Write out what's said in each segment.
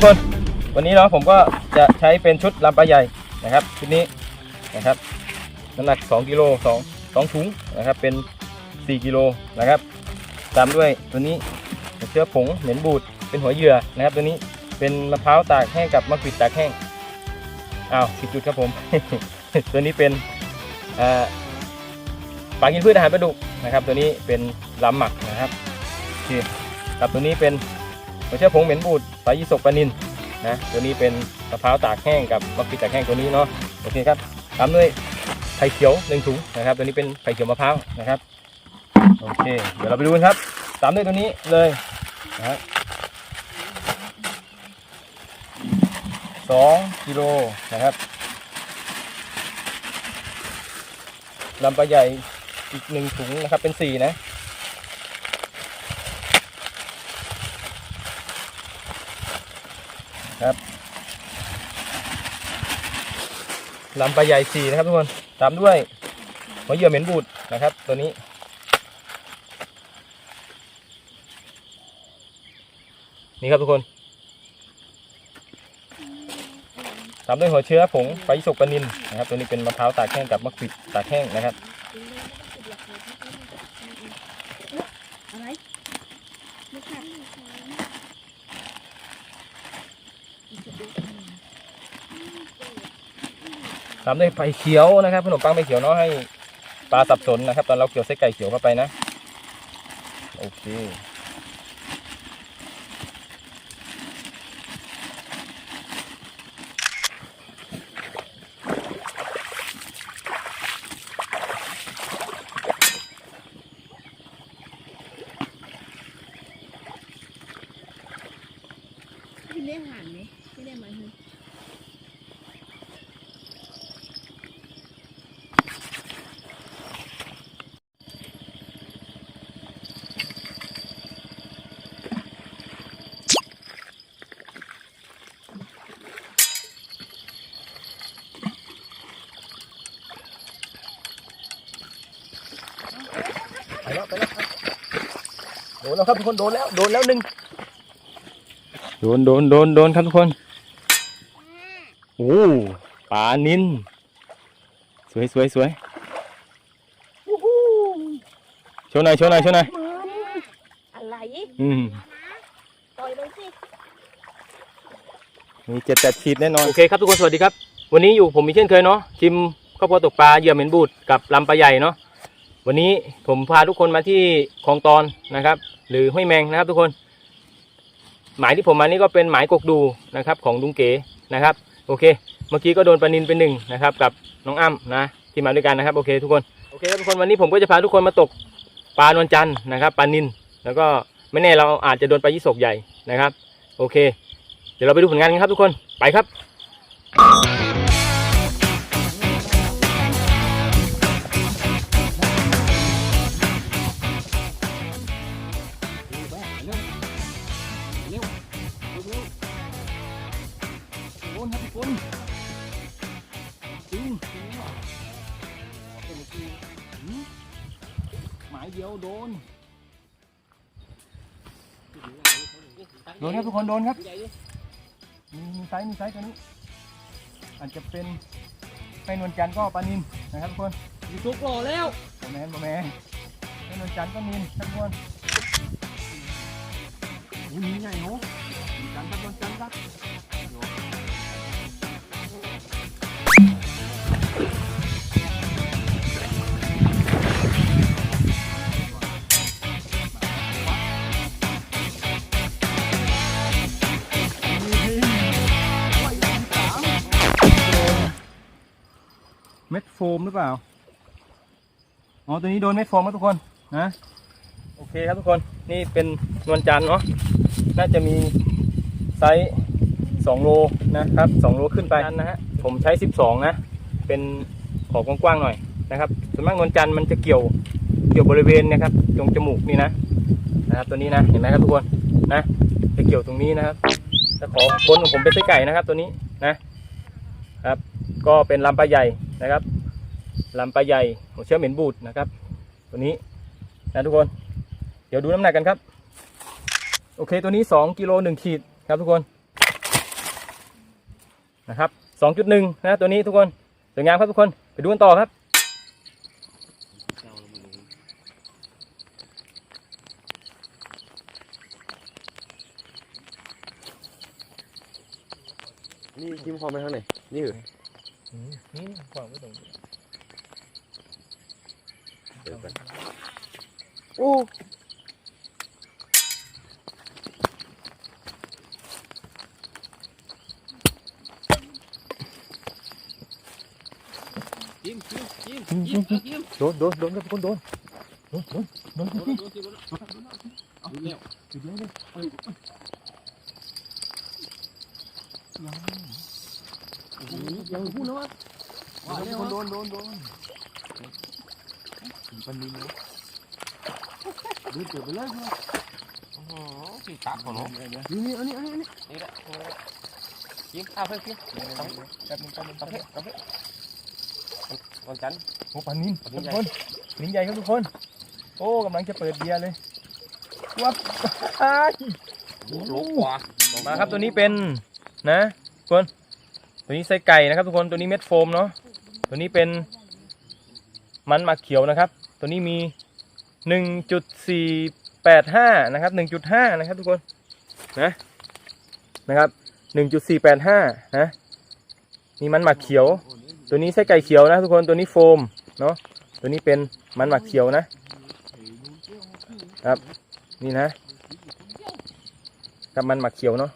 กคนวันนี้เนาะผมก็จะใช้เป็นชุดลำปลาใหญ่นะครับชุดนี้นะครับน้ำหนัก 2กิโล2 2ถุงนะครับเป็น 4กิโลนะครับตามด้วยตัวนี้เชื้อผงเหม็นบูดเป็นหัวเหยื่อนะครับ ตัวนี้เป็นมะพร้าวตากแห้งกับมะกรูดตากแห้งอ้าวผิดจุดครับผม ตัวนี้เป็นอ่าปลากินพืชอาหารปลาดุกนะครับ ตัวนี้เป็นลำหมักนะครับโอเคกับตัวนี้เป็นเชื้อผงเหม็นบูดายี่สกปนินนะตัวนี้เป็นมะพร้าวตากแห้งกับมะกรูดตากแห้งตัวนี้เนาะโอเคครับตามด้วยไข่เขียวหนึ่งถุงนะครับ ตัวนี้เป็นไข่เขียวมะพร้าวนะครับโอเค เดี๋ยวเราไปดูกันครับ ตามด้วยตัวนี้เลยนะฮะสองกิโลนะครับลำปลาใหญ่อีกหนึ่งถุงนะครับเป็นสี่นะ ครับลำปลาใหญ่สี่นะครับทุกคน ตามด้วยหัวเหยื่อเหม็นบูดนะครับ ตัวนี้ นี่ครับทุกคน ตามด้วยหัวเชื้อผงไฟสุกปนินนะครับ ตัวนี้เป็นมะพร้าวตากแห้งกับมะขวิดตากแห้งนะครับ อะไรไม่ค่ะ ตามด้วยไฟเขียวนะครับขนมปังไฟเขียวเนาะให้ปลาสับสนนะครับ ตอนเราเกี่ยวไส้ไก่เขียวเข้าไปนะ โอเค พี่ได้อาหารไหมไม่ได้มาคือ ไปแล้วไปแล้วครับโดน แล้วครับทุกคนโดนแล้วโดนแล้วหนึ่งโดนโดนโดนโดนครับทุกคนโอ้ปลานินสวยสวยสวยโชว์หน่อยโชว์หน่อยโชว์หน่อยอะไรอืมปล่อยเลยสิมีเจ็ดแปดขีดแน่นอนโอเคครับทุกคนสวัสดีครับ วันนี้อยู่ผมมีเช่นเคยเนาะชิมข้าวโพดตกปลาเหยื่อเหม็นบูดกับลำปลาใหญ่เนาะวันนี้ผมพาทุกคนมาที่คลองตอนนะครับ หรือห้วยแมงนะครับทุกคน หมายที่ผมมานี่ก็เป็นหมายกกดูนะครับของลุงเก๋นะครับ โอเค เมื่อกี้ก็โดนปลานินไปหนึ่งนะครับ กับน้องอ้ำนะที่มาด้วยกันนะครับโอเคทุกคนโอเคทุกคนวันนี้ผมก็จะพาทุกคนมาตกปลานวลจันทร์นะครับปลานินแล้วก็ไม่แน่เราอาจจะโดนปลายี่สกใหญ่นะครับ โอเค เดี๋ยวเราไปดูผลงานกันครับทุกคนไปครับ โดนครับทุกคนโดนครับ มีมีไซส์มีไซส์ตัวนี้ อาจจะเป็นไม่นวลจันทร์ก็ปลานินนะครับทุกคนยูทูบรอแล้วบะแมนบะแมนไม่นวลจันทร์ก็นินครับทุกคนอุ้ยใหญ่เนาะจันทร์ครับนวลจันทร์ครับ ม็ดโฟมหรือเปล่า อ๋อ ตัวนี้โดนเม็ดโฟมครับทุกคนนะ โอเคครับทุกคน นี่เป็นนวลจันทร์เนาะ น่าจะมีไซส์2โลนะครับ2โลขึ้นไปนะฮะ ผมใช้12นะ เป็นขอบกว้างๆหน่อยนะครับ ส่วนมากนวลจันทร์มันจะเกี่ยว เกี่ยวบริเวณนะครับ ตรงจมูกนี่นะนะครับ ตัวนี้นะ เห็นไหมครับทุกคน นะ จะเกี่ยวตรงนี้นะครับแต่ขอบนของผมเป็นไส้ไก่นะครับ ตัวนี้นะครับก็เป็นลำปลาใหญ่นะครับ ลำปลาใหญ่หัวเชื้อเหม็นบูดนะครับ ตัวนี้นะทุกคน เดี๋ยวดูน้ำหนักกันครับ โอเคตัวนี้ 2กิโล1ขีดครับทุกคนนะครับ2.1นะตัวนี้ทุกคนสวยงามครับทุกคนไปดูกันต่อครับนี่จิ้มคอมไปทางไหนนี่เหรอนี่ขวางไว้ตรงนี้เดี๋ยวกันโอ้จิ้มจิ้มจิ้มจิ้มจิ้มโดนโดนโดนครับทุกคนโดนโดนโดนโดนโดทุกนทีโดนโดนเอาเร็วจุดเดียวเลยยังพูดนะว่าว่าเร็วโดนโดนโดน มันมีเนื้อดูเกิดไปเลยครับโอ้โหพี่ตักของน้องนี่นี่อันนี้อันนี้อันนี้นี่แหละจิ้มเอาเพิ่มจิ้มแป๊บนึงแป๊บนึงกาแป๊บแฟนึงกาแฟวันจันทร์โอ้ปลานินปลานิทุนกใหญ่คนปลานินใหญ่ครับทุกคน โอ้กำลังจะเปิดเบียร์เลยวับอ้ายโลกกว่ามาครับตัวนี้เป็นนะทุกคนตัวนี้ไส้ไก่นะครับทุกคนตัวนี้เม็ดโฟมเนาะตัวนี้เป็นมันหมักเขียวนะครับ ตัวนี้มี 1.485 นะครับ 1.5 นะครับทุกคนนะนะครับ 1.485 นะมีมันหมักเขียว ตัวนี้ไส้ไก่เขียวนะทุกคนตัวนี้โฟมเนาะตัวนี้เป็นมันหมักเขียวนะครับนี่นะกับมันหมักเขียวเนาะ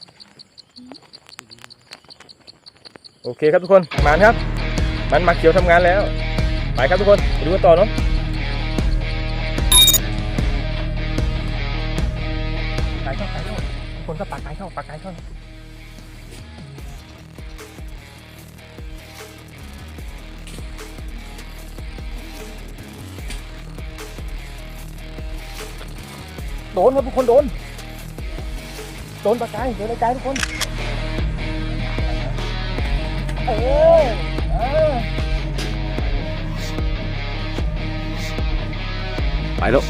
โอเคครับทุกคนมาครับ มันหมักเขียวทำงานแล้วไปครับทุกคนไปดูกันต่อเนาะ เข้าปักไก่เข้าโดนครับทุกคนโดน โดนปากกายโดนปากกายทุกคน เออเออไปแล้ว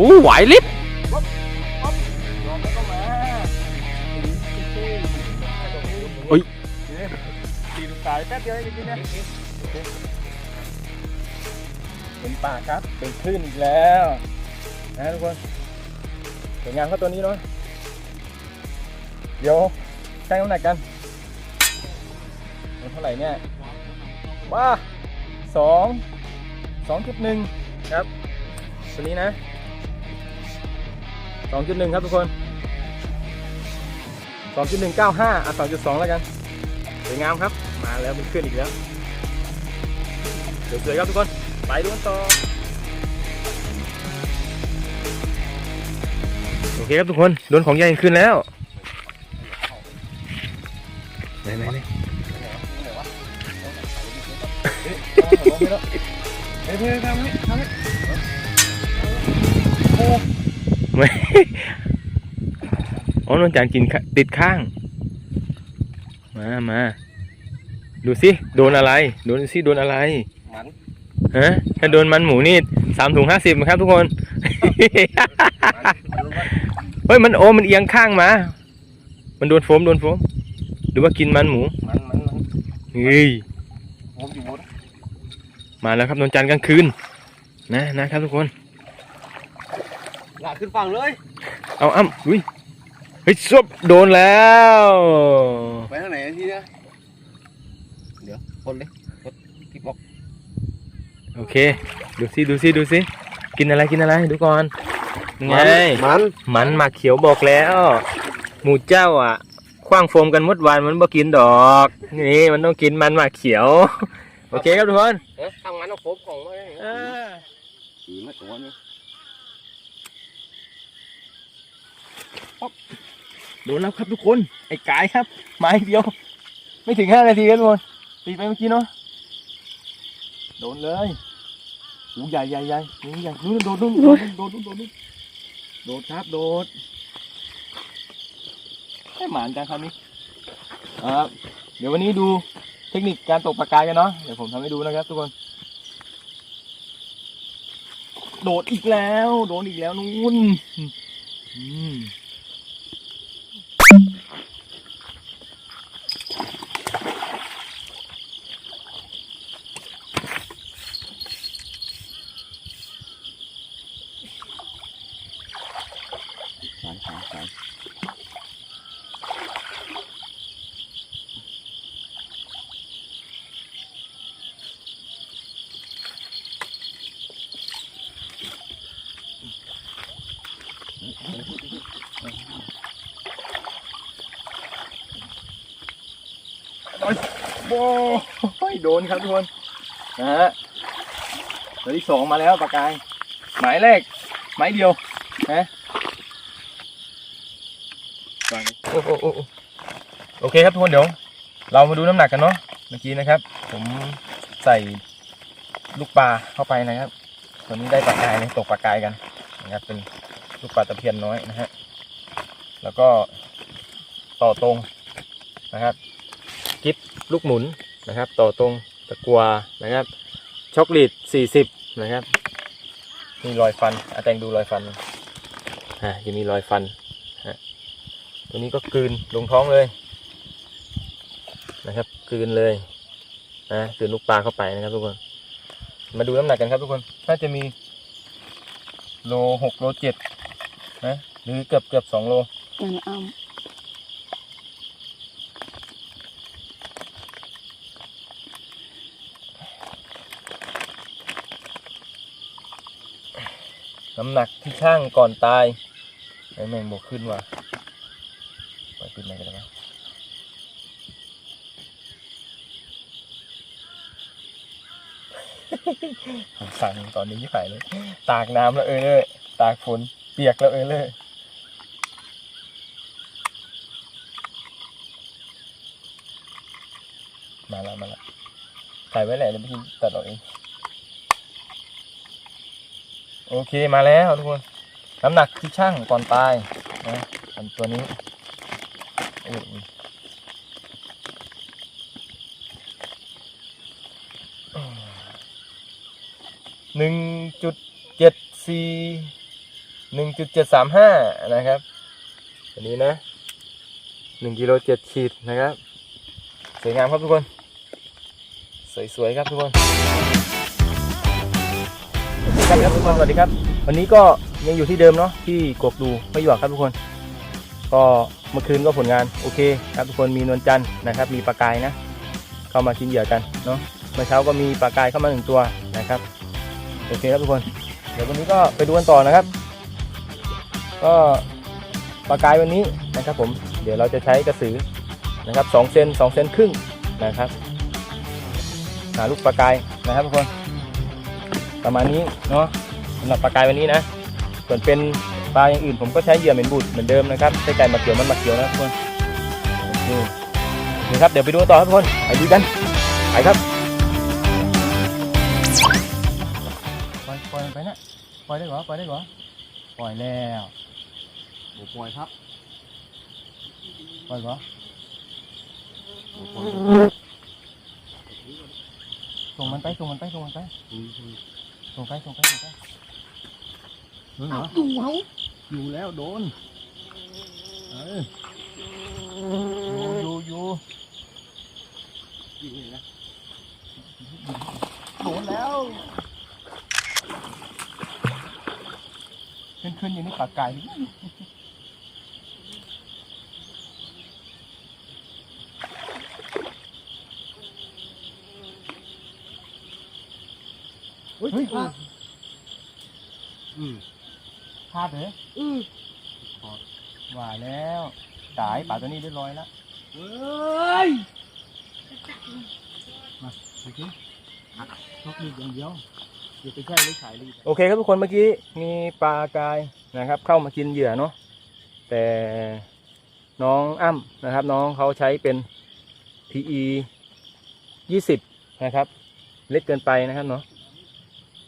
อ้ไหวลิฟเฮ้ยตีลูกตายแป๊บเดียวเองนะเป็นป่าครับเป็นคลื่นอีกแล้วนะทุกคนสวยงามครับตัวนี้เนาะเดี๋ยวชั่งน้ำหนักกันมันเท่าไหร่เนี่ยว้าสองสองจุดหนึ่งครับตัวนี้นะ สองจุดหนึ่งครับทุกคนสองจุดหนึ่งเก้าห้าอะสองจุดสองแล้วกันสวยงามครับ มาแล้วมันขึ้นอีกแล้วสวยๆครับทุกคน ไปดูกันต่อ โอเคครับทุกคน โดนของใหญ่ขึ้นแล้ว อ๋อนจานกินติดข้าง มามาดูสิโดนอะไร โดนสิโดนอะไรมันฮะถ้าโดนมันหมูนี่สามถุงห้าสิบครับทุกคน เฮ้ยมันโอมันเอียงข้างมา มันโดนโฟมโดนโฟมหรือว่ากินมันหมูมันมันมันเฮ้ยผมอยู่บนมาแล้วครับนนจันกลางคืน นะนะครับทุกคนลาขึ้นฝั่งเลย เอาอ้ำอุ้ย เฮ้ยซบโดนแล้วไปทางไหนทีเนี้ยเดี๋ยวคนเลยกดคลิปบอกโอเค ดูสิดูสิดูสิกินอะไรกินอะไรดูก่อนไงมันมันหมักเขียวบอกแล้ว หมูเจ้าอะคว้างโฟมกันหมดวันมันบ่กินดอกนี่มันต้องกินมันหมักเขียว โอเคครับทุกคนเอ๊ะทำงานเอาโคบของมาสีมาตัวนี้ โดนแล้วครับทุกคน ไอ้กายครับไม้เดียว ไม่ถึงห้านาทีครับทุกคนตีไปเมื่อกี้เนาะโดนเลยโอ้ใหญ่ใหญ่ใหญ่นี่ใหญ่นู่นโดดนู่นโดดนู่นโดดนู่นโดดนู่นโดดครับโดดให้หมานจังคราวนี้ครับเดี๋ยววันนี้ดูเทคนิคการตกปลากายกันเนาะเดี๋ยวผมทำให้ดูนะครับ ทุกคน โดดอีกแล้ว โดนอีกแล้วนู่นอืม สายสายสาย โอ้ยโดนครับทุกคนนะฮะตัวที่สองมาแล้วปลากาย หมายแรกหมายเดียวนะโอ้โอ้โอ้โอ้โอเคครับทุกคนเดี๋ยว เรามาดูน้ำหนักกันเนาะเมื่อกี้นะครับ ผมใส่ลูกปลาเข้าไปนะครับตัวนี้ได้ปลากายเลยตกปลากายกันนะครับเป็นลูกปลาตะเพียนน้อยนะฮะแล้วก็ต่อตรงนะครับ ลูกหมุนนะครับ ต่อตรงตะกัวนะครับ ช็อกโกแลต40 นะครับมีรอยฟันอาแตงดูรอยฟันอ่าจะมีรอยฟันฮะตัวนี้ก็กลืนลงท้องเลยนะครับกลืนเลยนะกลืนลูกปลาเข้าไปนะครับทุกคน มาดูน้ำหนักกันครับทุกคนน่าจะมีโลหกโลเจ็ดนะหรือเกือบเกือบสองโลมันเอา น้ำหนักที่ช่างก่อนตายไอ้แม่งบวกขึ้นว่ะไปขึ้นไหนกันแล้ววะสั่งตอนนี้ยี่ไผ่เลย ตากน้ำแล้วเออเลยตากฝนเปียกแล้วเออเลยมาแล้วมาแล้วถ่ายไว้แหละเดี๋ยวพี่ตัดออกเอง โอเคมาแล้วทุกคน น้ำหนักที่ช่างก่อนตายนะอันตัวนี้หนึ่งจุดเจ็ดสี่หนึ่งจุดเจ็ดสามห้านะครับอันนี้นะหนึ่งกิโลเจ็ดขีดนะครับ สวยงามครับทุกคน สวยๆครับทุกคน สวัสดีครับทุกคนสวัสดีครับ วันนี้ก็ยังอยู่ที่เดิมเนาะที่กกดูไม่หยวกครับทุกคน ก็เมื่อคืนก็ผลงานโอเคครับทุกคนมีนวลจันทร์นะครับ มีปลากายนะ เข้ามากินเหยื่อกันเนาะเมื่อเช้าก็มีปลากายเข้ามาหนึ่งตัวนะครับโอเคครับทุกคน เดี๋ยววันนี้ก็ไปดูกันต่อนะครับ ก็ปลากายวันนี้นะครับผมเดี๋ยวเราจะใช้กระสือนะครับสองเซนสองเซนครึ่งนะครับหาลูกปลากายนะครับทุกคน ประมาณนี้เนาะสำหรับปลากายวันนี้นะ ส่วนเป็นปลาอย่างอื่นผมก็ใช้เหยื่อเหม็นบูดเหมือนเดิมนะครับใช้ไก่มาเกี่ยวมันมาเกี่ยวนะทุกคนโอเคนี่ครับเดี๋ยวไปดูต่อครับทุกคนไปดูกันไปครับปล่อยปล่อยไปนะปล่อยได้หรอปล่อยได้หรอปล่อยแล้วโอ้ปล่อยครับปล่อยหรอส่งมันไปส่งมันไปส่งมันไปอืม ส่งไปส่งไปส่งไปเฮ้ยเหรอดูไว้อยู่แล้วโดนเอออยู่อยู่อยู่นี่นะโดนแล้วขึ้นขึ้นอยู่ในปากไก่ เฮ้ยเฮ้ยพลาดอืมพลาดเหรออือว่าแล้วตายป่าตัวนี้เรียบร้อยแล้วเฮ้ยมาโอเคหักชกนี่อย่างเดียวอย่าไปใช้เลยขายเลยโอเคครับทุกคนเมื่อกี้มีปลากายนะครับ เข้ามากินเหยื่อเนาะแต่น้องอ้ำนะครับ น้องเขาใช้เป็น PE 20 นะครับ เล็กเกินไปนะครับเนาะ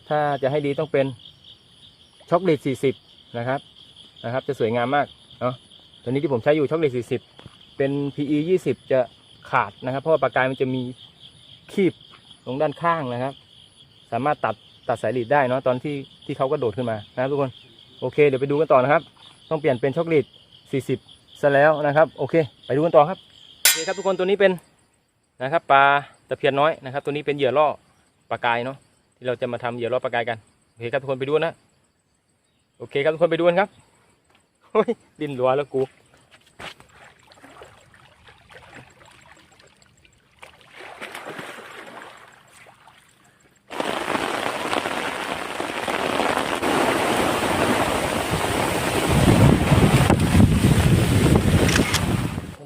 ถ้าจะให้ดีต้องเป็นช็อกโกแลต40นะครับนะครับ จะสวยงามมากเนาะตัวนี้ที่ผมใช้อยู่ช็อกโกแลต40เป็น PE 20จะขาดนะครับ เพราะว่าปากกายมันจะมีคีบลงด้านข้างนะครับ สามารถตัดตัดสายหลีดได้เนาะตอนที่ที่เขากระโดดขึ้นมานะครับทุกคนโอเค เดี๋ยวไปดูกันต่อนะครับ ต้องเปลี่ยนเป็นช็อกโกแลต40ซะแล้วนะครับ โอเค ไปดูกันต่อครับโอเคครับทุกคนตัวนี้เป็นนะครับปลาตะเพียนน้อยนะครับ ตัวนี้เป็นเหยื่อล่อปลากายเนาะ ที่เราจะมาทำเหยื่อรอดปลากายกันโอเคครับทุกคนไปดูนะ โอเคครับทุกคนไปดูกันครับเฮ้ยดินรัวแล้วกู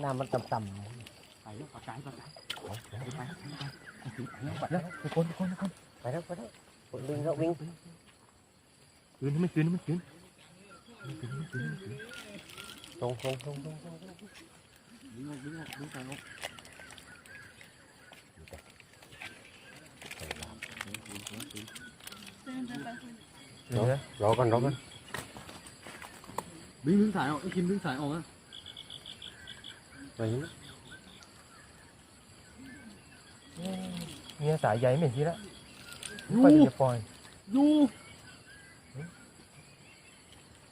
น้ำมันต่ำ ไปแล้วปากกายปากกาย แล้วทุกคนทุกคนทุกคน ๆไปแล้วไปแล้ววิ่งแล้ววิ่ง คืนให้มันคืนให้มันคืนตรงตรงตรงตรงวิ่งออกวิ่งออกวิ่งไปออกเหลือรอก่อน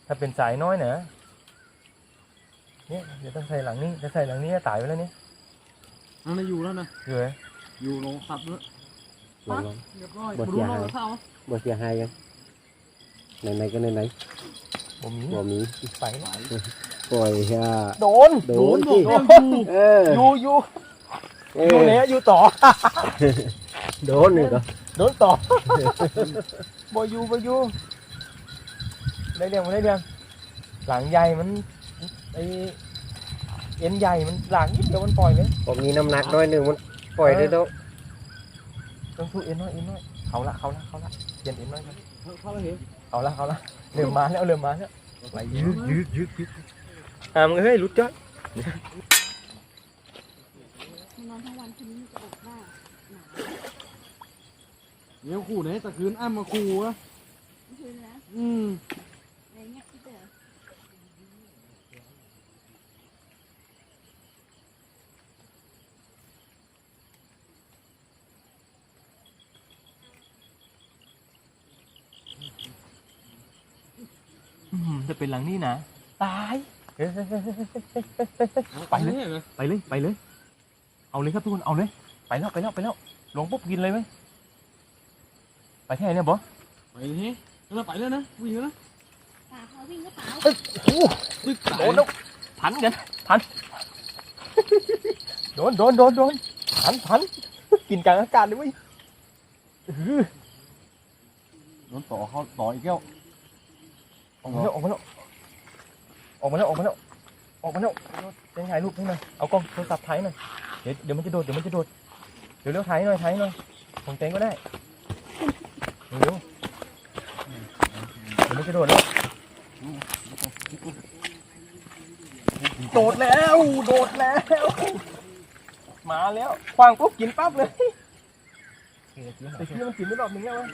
ถ้าเป็นสายน้อยเนอะเนี่ยเดี๋ยวต้องใส่หลังนี้จะใส่หลังนี้ตายไปแล้วเนี่ยนั่นน่ะอยู่แล้วนะอยู่เลยอยู่ลงขับแล้วลองลองเรียบร้อยบ่มาเสีดูยนอหายกเท้าบ่เสียหายยังไหนๆก็ไหนผมมีๆบ่มีไปแล้วปล่อยฮะโดนโดโดนนบสิอกว่าอยู่เอออยู่อยู่เออยู่อเนี้ยอยู่ต่อโดนนี่ก็โดนต่อบอยู่บอยู่ ได้เรื่องได้เรื่องหลังใหญ่มันไอเอ็นใหญ่มันหลังนิดเดียวมันปล่อยเลยผมมีน้ำหนักน้อยหนึ่งมันปล่อยได้แล้วต้องสู้เอ็นน้อยเอ็นน้อยเขาละเขาละเขาละเปลี่ยนเอ็นน้อยมาเข้าไปเห็นเอาละเอาละเริ่มมาแล้วเริ่มมาแล้วไปยืดยืดยืดยืดอ่ามึงเฮ้ยรุดจ้อยนอนทั้งวันคืนนี้จะออกหน้าหนาวเดี๋ยวขู่ไหนตะคืนอ้ำมาขู่อะคืนนะอืม อะไรเงี้ยพี่เต๋อ อืม จะเป็นหลังนี้นะตายเฮ้ยเฮ้ยเฮ้ยเฮ้ยเฮ้ยเฮ้ยเฮ้ยไปเลยเลยไปเลยไปเลย เอาเลยครับทุกคนเอาเลยไปแล้วไปแล้วไปแล้วลงปุ๊บกินเลยไหมไปที่ไหนเนี่ยบอสไปเลยแล้วไปแล้วนะวิ่งแล้วนะป่าเขาวิ่งก็เปล่าโอ้วิ่งสายโดนแล้วพันกันพันโดนโดนโดนโดนพันพันกินกลางอากาศเลยเว้ยอื้อโดนต่อเขาต่ออีกแล้ว ออกมาแล้วออกมาแล้วออกมาแล้วออกมาแล้วออกมาแล้วเจ๊ถ่ายรูปให้หน่อยเอากล้องโทรศัพท์ถ่ายหน่อยเดี๋ยวเดี๋ยวมันจะโดดเดี๋ยวมันจะโดดเดี๋ยวเร็วถ่ายหน่อยถ่ายหน่อยของเจ๊งก็ได้เร็วเดี๋ยวมันจะโดดแล้วโดดแล้วโดดแล้วมาแล้วควางปุ๊บกินปั๊บเลยแต่ที่มันกินไม่รอบนึงแล้วเว้ย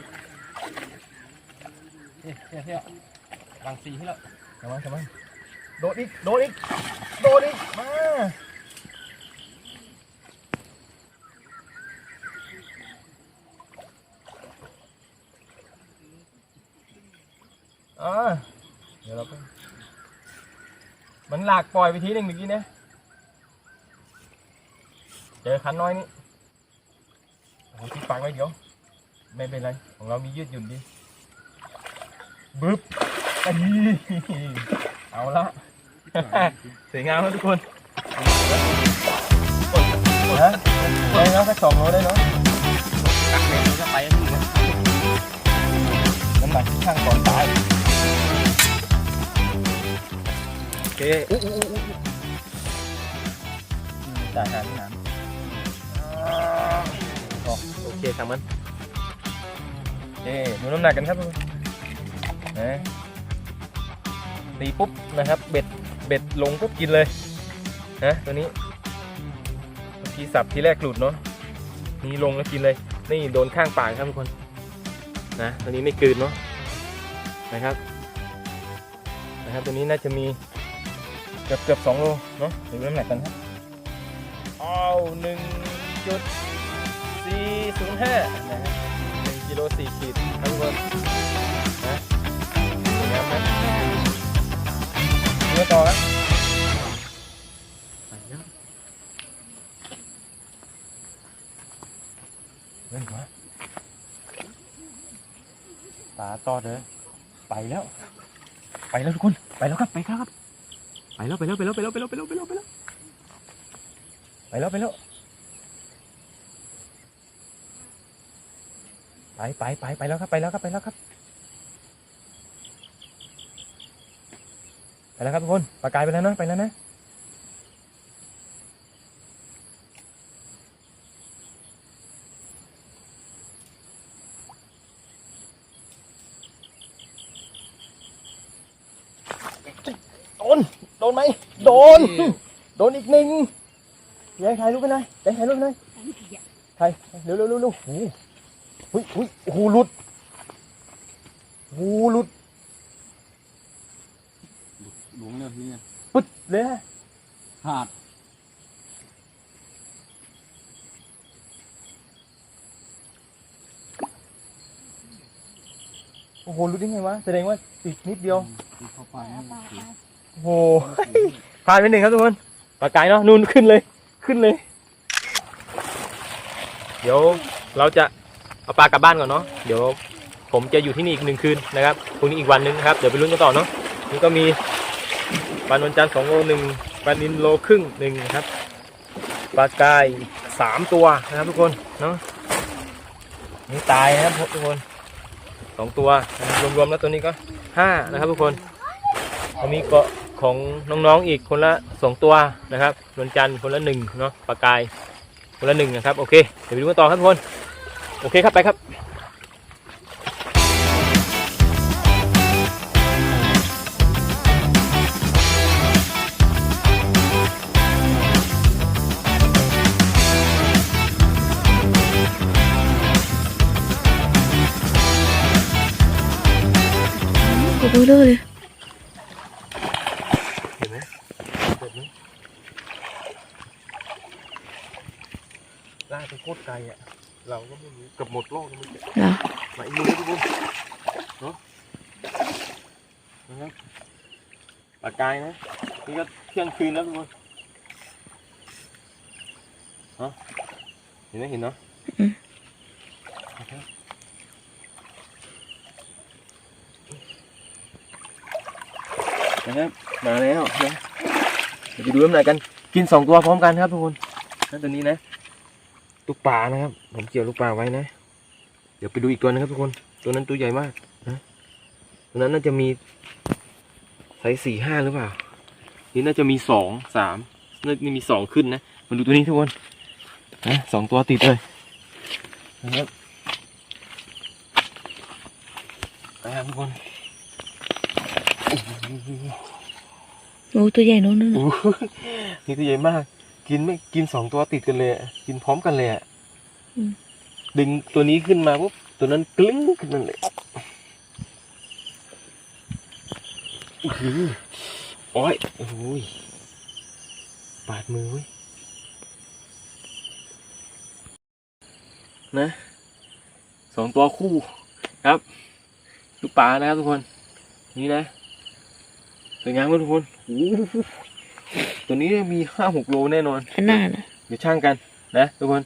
เนี่ย เนี่ยรังสีให้แล้วทำไมทำไมโดดอีก โดดอีก โดดอีก มาอ่าเดี๋ยวเราไปมันหลากปล่อยไปทีหนึ่งเมื่อกี้เนี่ยเจอคันน้อยนี่โอ้โหที่ฟังไว้เดี๋ยว ไม่เป็นไร ของเรามียืดหยุ่นดีบึ๊บ เอาละสวยงามครับทุกคนนะได้แล้วสักสองโลได้เนาะกักเลยเราจะไปอันนี้นะน้ำหนักที่ช่างก่อนตายโอเคอู้อู้อู้อู้จ่ายหานหานอ๋อโอเคทำมันโอเคดูน้ำหนักกันครับทุกคนนะ ตีปุ๊บนะครับ เบ็ดเบ็ดลงปุ๊บกินเลยนะตัวนี้เมื่อกี้สับที่แรกหลุดเนาะนี่ลงแล้วกินเลย นี่โดนข้างปากครับทุกคนนะตัวนี้ไม่กืนเนาะนะครับนะครับตัวนี้น่าจะมีเกือบเกือบสองโลเนาะดูน้ำหนักกันครับเอาหนึ่งจุดสี่ศูนย์ห้านะครับหนึ่งกิโลสี่ขีดครับทุกคน ดูกันต่อครับไปแล้วเล่นมาตาตอดเลยไปแล้ว ไปแล้วทุกคน ไปแล้วครับ ไปครับ ไปแล้วไปแล้วไปแล้วไปแล้วไปแล้วไปแล้วไปแล้วไปแล้วไปแล้วไปแล้วไปไปไปไปแล้วครับไปแล้วครับไปแล้วครับ ไป แล้วครับทุกคนปลากายไปแล้วนะไปแล้วนะโดนโดนไหมโดน โดนอีกหนึ่งยายถ่ายรูปไปหน่อยยายถ่ายรูปไปหน่อยถ่ายเร็วเร็วเร็วเร็วโอ้โหเฮ้ยเฮ้ยโอ้โหลุดโอ้โหหลุด หลวงเนี่ยที่เนี่ย ปึ๊ดเลยฮะขาดโอ้โหหลุดได้ไงวะแสดงว่าติดนิดเดียวที่เข้าไปเอาปลาไปโอ้โหผ่านไปหนึ่งครับทุกคนปลากายเนาะนู่นขึ้นเลยขึ้นเลย เดี๋ยวเราจะเอาปลากลับบ้านก่อนเนาะเดี๋ยวผมจะอยู่ที่นี่อีกหนึ่งคืนนะครับพรุ่งนี้อีกวันหนึงนะครับเดี๋ยวไปลุ้นกันต่อเนาะนี่ก็มี ปลานวลจันทร์สองโลหนึ่งปลานินโลครึ่งหนึ่งครับปลากายสามตัวนะครับทุกคนเนาะนี่ตายนะครับทุกคนสองตัวรวมๆแล้วตัวนี้ก็ห้านะครับทุกคนแล้วมีเกาะของน้องๆอีกคนละสองตัวนะครับนวลจันทร์คนละหนึ่งเนาะปลากายคนละหนึ่งนะครับโอเคเดี๋ยวไปดูกันต่อครับทุกคนโอเคครับไปครับ นแล้วทุกคนเนาะเห็นไหมเห็นเนาะนะครับนะครับมาแล้วนะเดี๋ยวไปดูน้ำหนักกัน กินสองตัวพร้อมกันครับทุกคนนั่นตัวนี้นะลูกปลานะครับ ผมเกี่ยวลูกปลาไว้นะ เดี๋ยวไปดูอีกตัวนะครับทุกคน ตัวนั้นตัวใหญ่มากนะตัวนั้นน่าจะมีไซส์สี่ห้าหรือเปล่า นี่น่าจะมีสองสามน่าจะมีสองขึ้นนะมาดูตัวนี้ทุกคนนะสองตัวติดเลยนะครับนะครับทุกคนโอ้ตัวใหญ่โน้นนั่นโอ้โหนี่ตัวใหญ่มาก กินไม่กินสองตัวติดกันเลยอะกินพร้อมกันเลยอะดึงตัวนี้ขึ้นมาปุ๊บตัวนั้นกลิ้งขึ้นมาเลยอื้อหือ โอ้ยโอ้ยบาดมือเว้ยนะสองตัวคู่ครับลูกปลานะครับทุกคน นี่นะสวยงามมากทุกคนโอ้โหตัวนี้มีห้าหกโลแน่นอนขนาดน่ะเดี๋ยวช่างกันนะทุกคน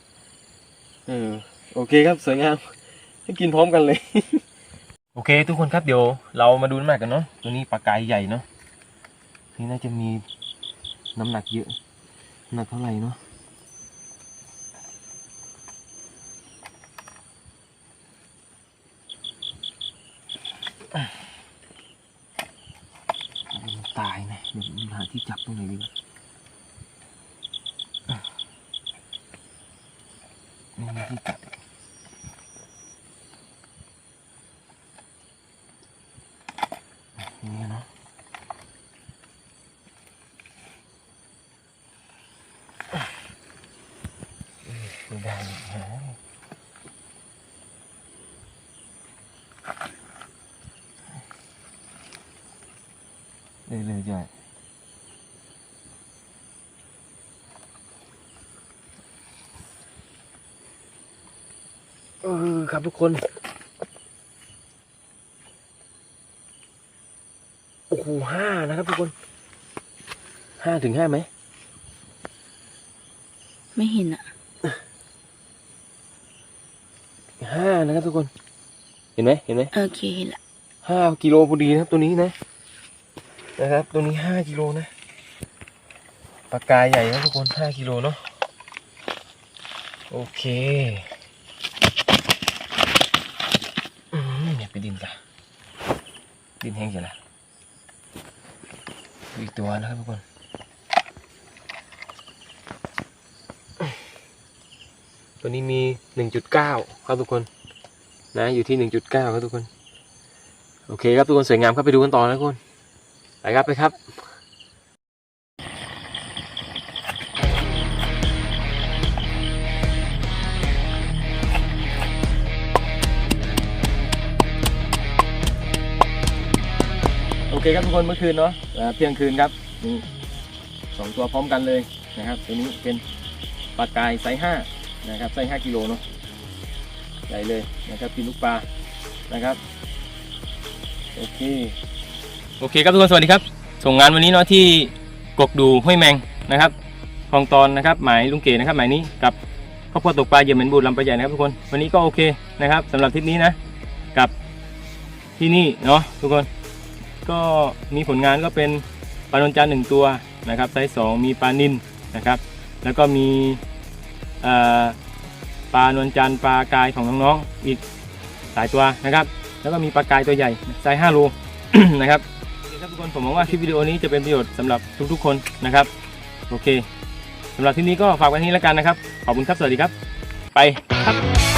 เออโอเคครับสวยงามให้กินพร้อมกันเลย โอเค ทุกคนครับเดี๋ยวเรามาดูน้ำหนักกันเนาะตัวนี้ปลากายใหญ่เนาะ นี่น่าจะมีน้ำหนักเยอะหนักเท่าไหร่เนาะตายนะเดี๋ยวหาที่จับตรงไหนดีวะไม่มีที่จับนี่เนาะ ได้เลยเลยใหญ่เออครับทุกคน โอ้โหห้านะครับทุกคน ห้าถึงห้าไหม ไม่เห็นอะ ห้านะครับทุกคน เห็ นไหมเห็นไหมโอเคเห็นละห้ากิโลพอดีนะครับตัวนี้นะ นะครับ ตัวนี้ห้ากิโลนะปลากายใหญ่นะทุกคนห้ากิโลเนาะโอเคอืมเนี่ยไปดินกันดินแห้งเสร็จแล้วอีกตัวนะครับทุกคนตัวนี้มีหนึ่งจุดเก้าครับทุกคน นะอยู่ที่หนึ่งจุดเก้าครับทุกคน โอเคครับทุกคนสวยงามครับไปดูกันต่อนะทุกคนไปครับไปครับโอเคครับทุกคนเมื่อคืนเนาะเที่ยงคืนครับนี่สองตัวพร้อมกันเลยนะครับตัวนี้เป็นปลากายไซส์ห้านะครับไซส์ห้ากิโลเนาะ ใหญ่เลยนะครับกินลูกปลานะครับโอเคโอเคครับทุกคนสวัสดีครับ ส่งงานวันนี้เนาะที่กกดูห้วยแมงนะครับคลองตอนนะครับหมายลุงเก๋นะครับหมายนี้กับครอบครัวตกปลาเยี่ยมเหม็นบูดลำปลาใหญ่นะครับทุกคนวันนี้ก็โอเคนะครับสำหรับทริปนี้นะกับที่นี่เนาะทุกคนก็มีผลงานก็เป็นปลานนจานหนึ่งตัวนะครับไซส์สองมีปลานินนะครับ แล้วก็มีเอ่อ ปลานวลจันทร์ปลากายของน้องๆ อีกหลายตัวนะครับ แล้วก็มีปลากายตัวใหญ่ไซส์5โลนะครับครับทุกคนผมหวังว่าคลิปวิดีโอนี้จะเป็นประโยชน์สำหรับทุกๆคนนะครับโอเคสำหรับที่นี้ก็ฝากไว้ที่นี้แล้วกันนะครับ ขอบคุณครับ สวัสดีครับ ไปครับ